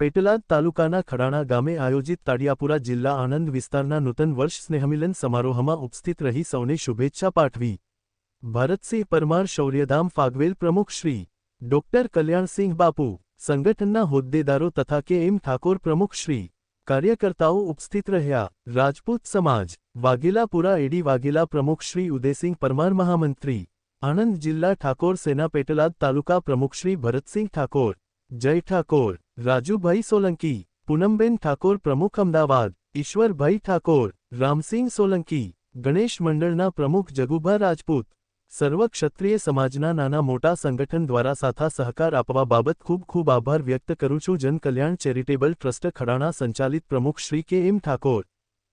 પેટલાદ તાલુકાના ખડાણા ગામે આયોજિત તાડિયાપુરા જિલ્લા આણંદ વિસ્તારના નૂતન વર્ષ સ્નેહમિલન સમારોહમાં ઉપસ્થિત રહી સૌને શુભેચ્છા પાઠવી. ભરતસિંહ પરમાર શૌર્યધામ ફાગવેલ પ્રમુખ શ્રી ડોક્ટર કલ્યાણસિંહ બાપુ, સંગઠનના હોદ્દેદારો તથા કે એમ ઠાકોર પ્રમુખ શ્રી કાર્યકર્તાઓ ઉપસ્થિત રહ્યા. રાજપૂત સમાજ, વાઘેલાપુરા એડી વાઘેલા પ્રમુખ શ્રી ઉદયસિંહ પરમાર મહામંત્રી, આણંદ જિલ્લા ઠાકોર સેના પેટલાદ તાલુકા પ્રમુખ શ્રી ભરતસિંહ ઠાકોર જય ઠાકોર. રાજુભાઈ સોલંકી, પૂનમબેન ઠાકોર પ્રમુખ અમદાવાદ, ઈશ્વરભાઈ ઠાકોર, રામસિંહ સોલંકી, ગણેશ મંડળના પ્રમુખ જગુભા રાજપૂત, સર્વ ક્ષત્રિય સમાજના નાના મોટા સંગઠન દ્વારા સાથા સહકાર આપવા બાબત ખૂબ ખૂબ આભાર વ્યક્ત કરું છું. જનકલ્યાણ ચેરિટેબલ ટ્રસ્ટ ખડાણા સંચાલિત પ્રમુખ શ્રી કે એમ ઠાકોર.